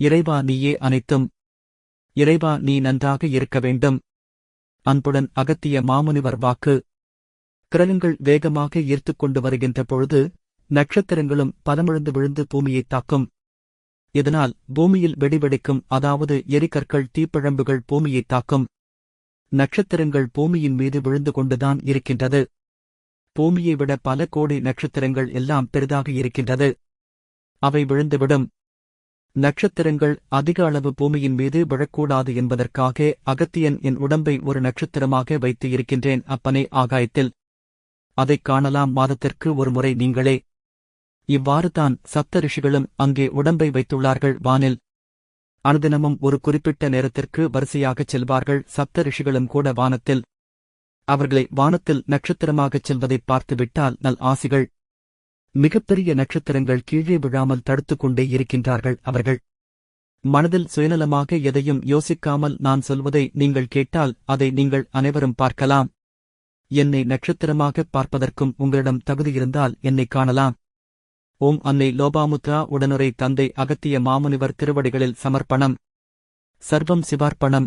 இறைவா நீயே அனைத்தும். இறைவா நீ நன்றாக இருக்க வேண்டும். அன்புடன் அகத்திய மாமுனிவர் வாக்கு. கிரகங்கள் வேகமாக ஈர்த்துக் கொண்டு வருகின்ற பொழுது நட்சத்திரங்களும் பதமிழந்து விழுந்து பூமியைத் தாக்கும். இதனால் பூமியில் வெடிவெடிக்கும் அதாவது எரிகற்கள் தீப்பிழம்புகள் பூமியைத் தாக்கும். நட்சத்திரங்கள் பூமியின் மீது விழுந்து கொண்டுதான் இருக்கின்றது. பூமியை விட பல கோடி நட்சத்திரங்கள் எல்லாம் பெரிதாக இருக்கின்றது. அவை விழுந்துவிடும். நட்சத்திரங்கள் அதிக அளவு பூமியின் மீது விழக்கூடாது என்பதற்காக அகத்தியன் என் உடம்பை ஒரு நட்சத்திரமாக வைத்து இருக்கின்றேன் அப்பனே ஆகாயத்தில். அதைக் காணலாம் மாதத்திற்கு ஒரு முறை நீங்களே. இவ்வாறு தான் சப்த ரிஷிகளும் அங்கே உடம்பை வைத்துள்ளார்கள் வானில். அனுதினமும் ஒரு குறிப்பிட்ட நேரத்திற்கு வரிசையாகச் செல்வார்கள் சப்த ரிஷிகளும் கூட வானத்தில். அவர்களை வானத்தில் நட்சத்திரமாகச் செல்வதைப் பார்த்துவிட்டால் நல் ஆசிகள். மிகப்பெரிய நட்சத்திரங்கள் கீழே விழாமல் தடுத்துக் கொண்டே இருக்கின்றார்கள் அவர்கள். மனதில் சுயநலமாக எதையும் யோசிக்காமல் நான் சொல்வதை நீங்கள் கேட்டால் அதை நீங்கள் அனைவரும் பார்க்கலாம். என்னை நட்சத்திரமாகப் பார்ப்பதற்கும் உங்களிடம் தகுதியிருந்தால் என்னை காணலாம். ஓம் அன்னை லோபாமுத்ரா உடனுரை தந்தை அகத்திய மாமுனிவர் திருவடிகளில் சமர்ப்பணம். சர்வம் சிவார்ப்பணம்.